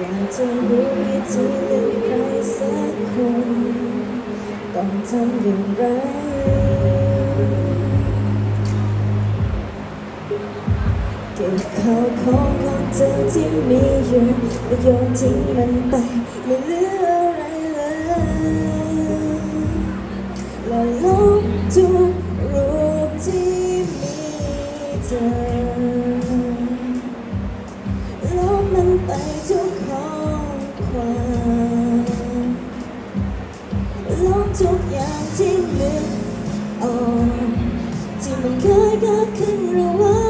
อยากจะรู้วิธีเลือกใครสักคน ต้องทำอย่างไรเก็บข้าวของของเธอที่มีอยู่แล้วโยนทิ้งมันไปไม่เหลืออะไรเลยและลบทุกรูปที่มีเธอลบมันไป ทุกอย่างที่นึกออกที่มันเคยเกิดขึ้นระหว่าง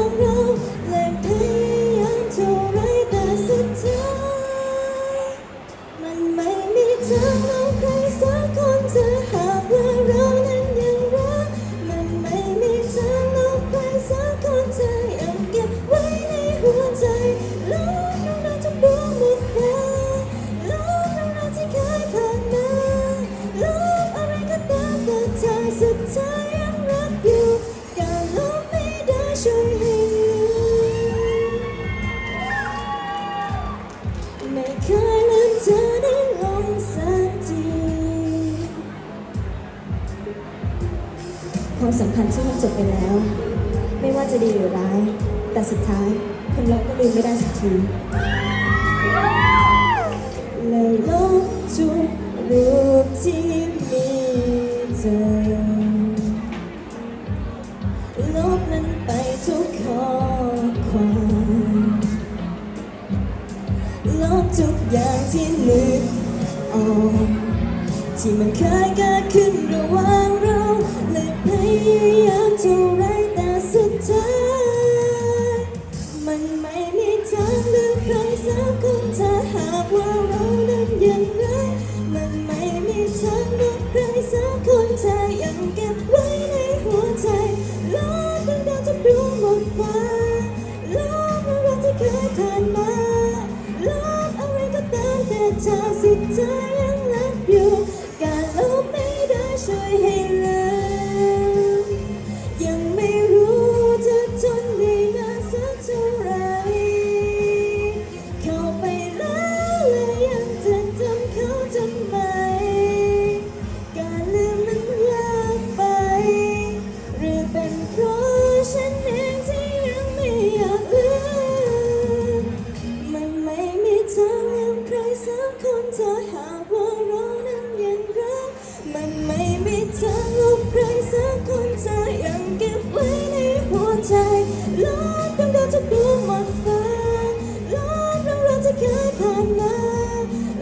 ความสัมพันธ์ที่มันจบไปแล้ว ไม่ว่าจะดีหรือร้าย แต่สุดท้ายคนเราก็ลืมไม่ได้สักทีและลบทุกรูปที่มีเธอลบมันไปทุกข้อความลบทุกอย่างที่นึกออกที่มันเคยเกิดขึ้นระหว่างเรา และพยายามเท่าไรแต่สุดท้ายมันไม่มีทางเลือกใครสักคนถ้าหากว่าเรานั้นยังรักมันไม่มีทางเลือกใครสักคนถ้ายังเก็บไว้ในหัวใจลบตั้งดาวจะดวงหมดฟ้าลบเรื่องราที่เคยผ่านมาลบอะไรก็ตามแต่เธอสิเธอ เธอลบใครสักคนเธอยังเก็บไว้ในหัวใจลบเรื่องราวจะดวหมดฟ้าลบเรื่องราวจะเคยผ่านมา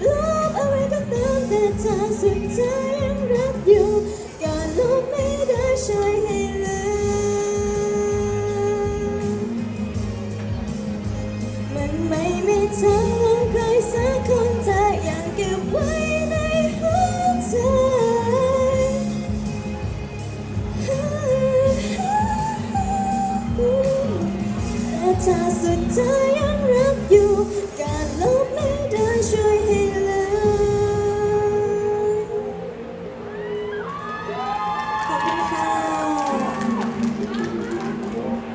ลบอะไรก็ตามแต่เธอสุดท้ายยังรักอยู่ การลบไม่ได้ช่วยให้ลืมมันไม่มีทางลบใครสักคนเธอยังเก็บไว้ ถ้าสุดท้ายยังรักอยู่ การลบไม่ได้ช่วยให้